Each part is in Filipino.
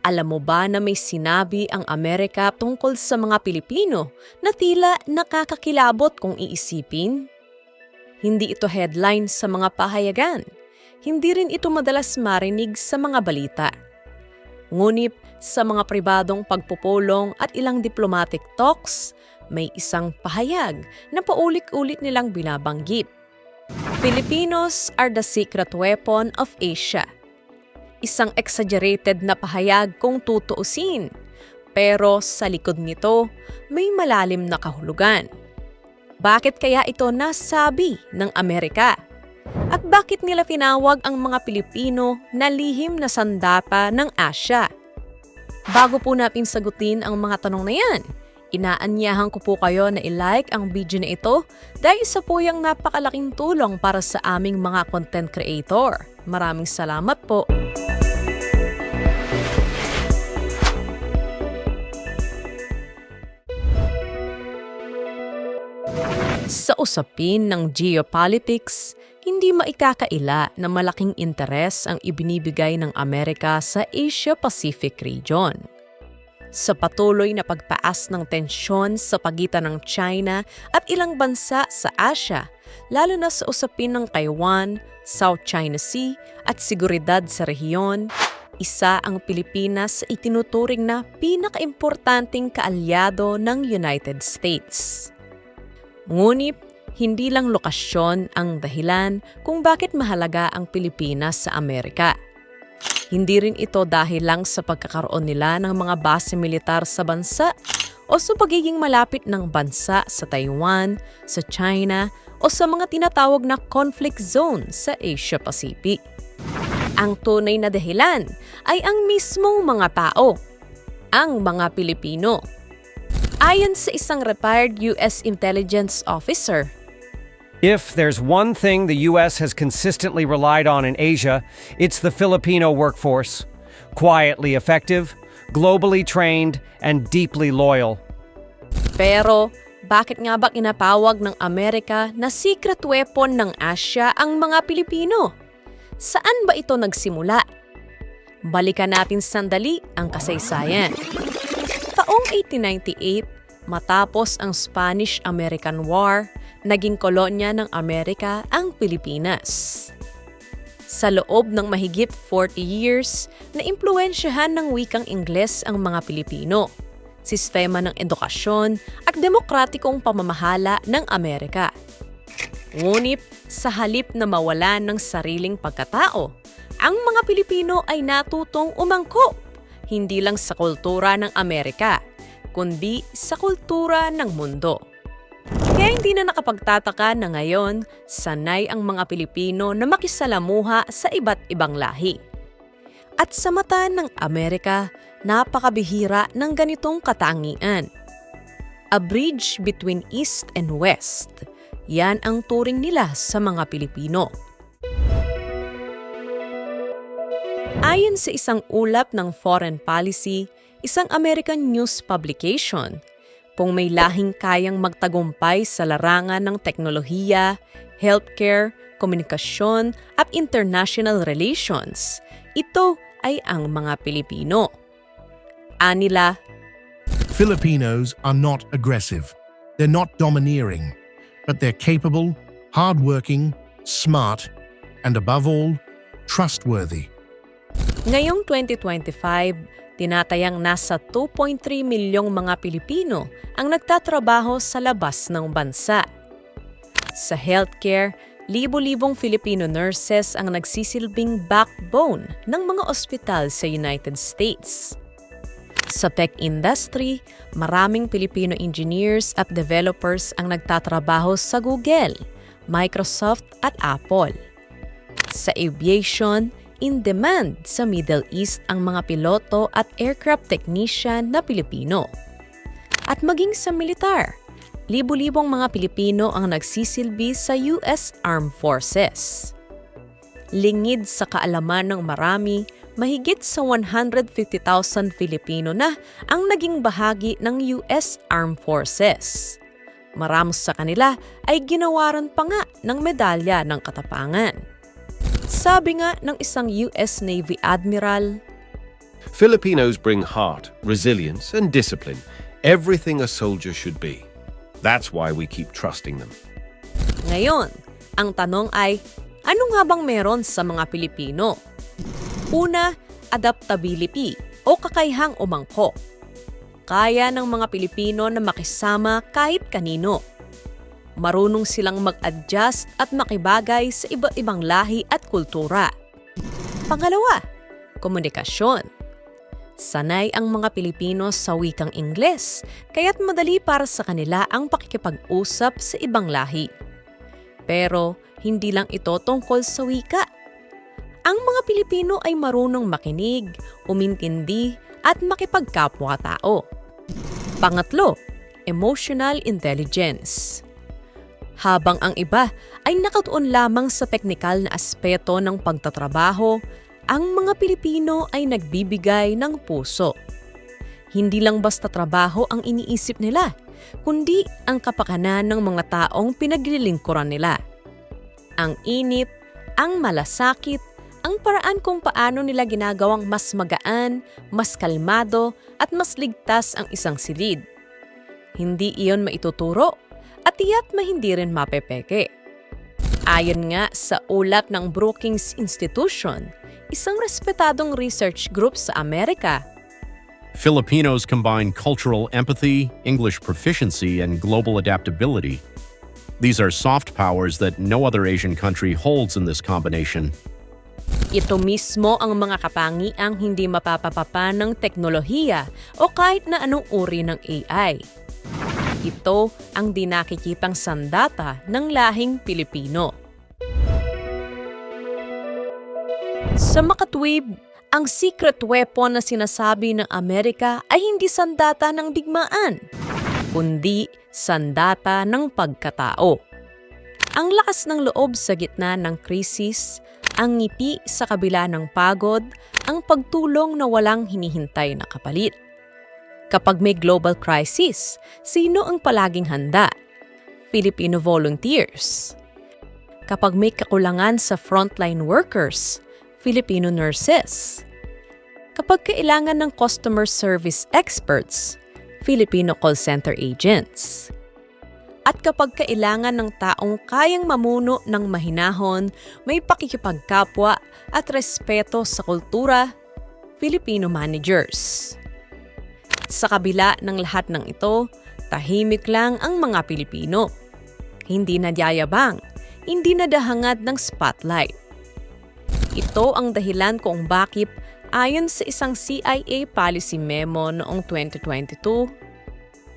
Alam mo ba na may sinabi ang Amerika tungkol sa mga Pilipino na tila nakakakilabot kung iisipin? Hindi ito headline sa mga pahayagan. Hindi rin ito madalas marinig sa mga balita. Ngunit sa mga pribadong pagpupulong at ilang diplomatic talks, may isang pahayag na paulit-ulit nilang binabanggit. Filipinos are the secret weapon of Asia. Isang exaggerated na pahayag kung tutuusin. Pero sa likod nito, may malalim na kahulugan. Bakit kaya ito nasabi ng Amerika? At bakit nila tinawag ang mga Pilipino na lihim na sandapa ng Asya? Bago po natin sagutin ang mga tanong na yan, inaanyahan ko po kayo na i-like ang video na ito dahil isa po yung napakalaking tulong para sa aming mga content creator. Maraming salamat po. Sa usapin ng geopolitics, hindi maikakaila na malaking interes ang ibinibigay ng Amerika sa Asia-Pacific region. Sa patuloy na pagpaas ng tensyon sa pagitan ng China at ilang bansa sa Asia, lalo na sa usapin ng Taiwan, South China Sea at seguridad sa rehiyon, isa ang Pilipinas sa itinuturing na pinakaimportanteng kaalyado ng United States. Ngunit, hindi lang lokasyon ang dahilan kung bakit mahalaga ang Pilipinas sa Amerika. Hindi rin ito dahil lang sa pagkakaroon nila ng mga base militar sa bansa o sa pagiging malapit ng bansa sa Taiwan, sa China o sa mga tinatawag na conflict zone sa Asia-Pacific. Ang tunay na dahilan ay ang mismong mga tao, ang mga Pilipino. Ayon sa isang retired US intelligence officer, If there's one thing the U.S. has consistently relied on in Asia, it's the Filipino workforce. Quietly effective, globally trained, and deeply loyal. Pero bakit nga ba kinatawag ng Amerika na secret weapon ng Asya ang mga Pilipino? Saan ba ito nagsimula? Balikan natin sandali ang kasaysayan. Taong 1898, matapos ang Spanish-American War, naging kolonya ng Amerika ang Pilipinas. Sa loob ng mahigit 40 years, naimpluwensyahan ng wikang Ingles ang mga Pilipino, sistema ng edukasyon at demokratikong pamamahala ng Amerika. Ngunit sa halip na mawalan ng sariling pagkatao, ang mga Pilipino ay natutong umangkop, hindi lang sa kultura ng Amerika, kundi sa kultura ng mundo. Kaya hindi na nakapagtataka na ngayon, sanay ang mga Pilipino na makisalamuha sa iba't ibang lahi. At sa mata ng Amerika, napakabihira ng ganitong katangian. A bridge between East and West. Yan ang turing nila sa mga Pilipino. Ayon sa isang ulap ng foreign policy, isang American news publication, kung may lahing kayang magtagumpay sa larangan ng teknolohiya, healthcare, komunikasyon at international relations, ito ay ang mga Pilipino. Anila, Filipinos are not aggressive. They're not domineering, but they're capable, hardworking, smart, and above all, trustworthy. Ngayong 2025, tinatayang nasa 2.3 milyong mga Pilipino ang nagtatrabaho sa labas ng bansa. Sa healthcare, libo-libong Filipino nurses ang nagsisilbing backbone ng mga ospital sa United States. Sa tech industry, maraming Filipino engineers at developers ang nagtatrabaho sa Google, Microsoft at Apple. Sa aviation, in demand sa Middle East ang mga piloto at aircraft technician na Pilipino. At maging sa militar, libu-libong mga Pilipino ang nagsisilbi sa US Armed Forces. Lingid sa kaalaman ng marami, mahigit sa 150,000 Filipino na ang naging bahagi ng US Armed Forces. Marami sa kanila ay ginawaran pa nga ng medalya ng katapangan. Sabi nga ng isang US Navy Admiral, Filipinos bring heart, resilience, and discipline, everything a soldier should be. That's why we keep trusting them. Ngayon, ang tanong ay, ano nga bang meron sa mga Pilipino? Una, adaptability o kakayahang umangko. Kaya ng mga Pilipino na makisama kahit kanino. Marunong silang mag-adjust at makibagay sa iba't ibang lahi at kultura. Pangalawa, komunikasyon. Sanay ang mga Pilipino sa wikang Ingles, kaya't madali para sa kanila ang pakikipag-usap sa ibang lahi. Pero hindi lang ito tungkol sa wika. Ang mga Pilipino ay marunong makinig, umintindi at makipagkapwa-tao. Pangatlo, emotional intelligence. Habang ang iba ay nakatuon lamang sa teknikal na aspeto ng pagtatrabaho, ang mga Pilipino ay nagbibigay ng puso. Hindi lang basta trabaho ang iniisip nila, kundi ang kapakanan ng mga taong pinaglilingkuran nila. Ang init, ang malasakit, ang paraan kung paano nila ginagawang mas magaan, mas kalmado, at mas ligtas ang isang silid. Hindi iyon maituturo at tiyak ma hindi rin mapepeke. Ayon nga sa ulat ng Brookings Institution, isang respetadong research group sa Amerika, Filipinos combine cultural empathy, English proficiency, and global adaptability. These are soft powers that no other Asian country holds in this combination. ito mismo ang mga kapangiang hindi mapapapapa ng teknolohiya o kahit na anong uri ng AI. Ito ang dinakikitang sandata ng lahing Pilipino. Sa makatwib, ang secret weapon na sinasabi ng Amerika ay hindi sandata ng digmaan, kundi sandata ng pagkatao. Ang lakas ng loob sa gitna ng krisis, ang ngiti sa kabila ng pagod, ang pagtulong na walang hinihintay na kapalit. Kapag may global crisis, sino ang palaging handa? Filipino volunteers. Kapag may kakulangan sa frontline workers, Filipino nurses. Kapag kailangan ng customer service experts, Filipino call center agents. At kapag kailangan ng taong kayang mamuno ng mahinahon, may pakikipagkapwa at respeto sa kultura, Filipino managers. Sa kabila ng lahat ng ito, tahimik lang ang mga Pilipino. Hindi nadyayabang, hindi nadahangad ng spotlight. Ito ang dahilan kung bakit ayon sa isang CIA policy memo noong 2022,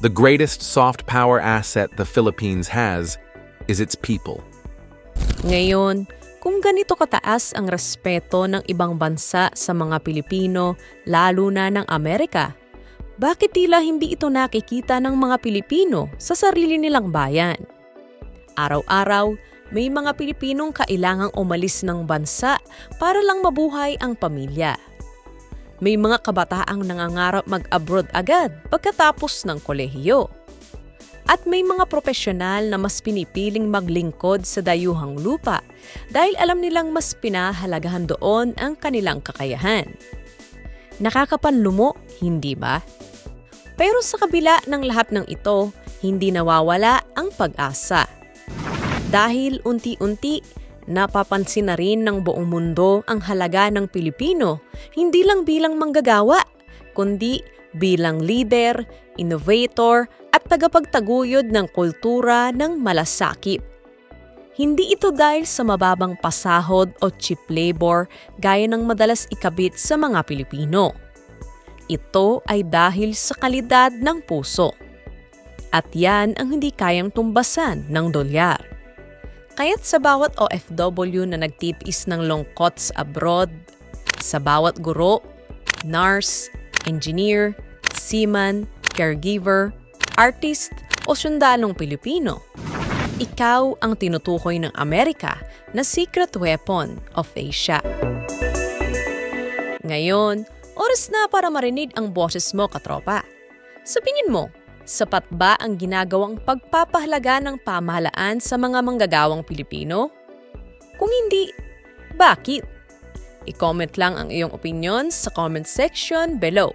The greatest soft power asset the Philippines has is its people. Ngayon, kung ganito kataas ang respeto ng ibang bansa sa mga Pilipino, lalo na ng Amerika, bakit tila hindi ito nakikita ng mga Pilipino sa sarili nilang bayan? Araw-araw, may mga Pilipinong kailangang umalis ng bansa para lang mabuhay ang pamilya. May mga kabataang nangangarap mag-abroad agad pagkatapos ng kolehiyo. At may mga profesional na mas pinipiling maglingkod sa dayuhang lupa dahil alam nilang mas pinahalagahan doon ang kanilang kakayahan. Nakakapanlumo, hindi ba? Pero sa kabila ng lahat ng ito, hindi nawawala ang pag-asa. Dahil unti-unti, napapansin na rin ng buong mundo ang halaga ng Pilipino, hindi lang bilang manggagawa, kundi bilang leader, innovator, at tagapagtaguyod ng kultura ng malasakit. Hindi ito dahil sa mababang pasahod o cheap labor gaya ng madalas ikabit sa mga Pilipino. Ito ay dahil sa kalidad ng puso. At yan ang hindi kayang tumbasan ng dolyar. Kaya't sa bawat OFW na nagtipis ng longkots abroad, sa bawat guro, nurse, engineer, seaman, caregiver, artist o sundalong Pilipino, ikaw ang tinutukoy ng Amerika na secret weapon of Asia. Ngayon, oras na para marinig ang boses mo, katropa. Sa tingin mo, sapat ba ang ginagawang pagpapahalaga ng pamahalaan sa mga manggagawang Pilipino? Kung hindi, bakit? I-comment lang ang iyong opinion sa comment section below.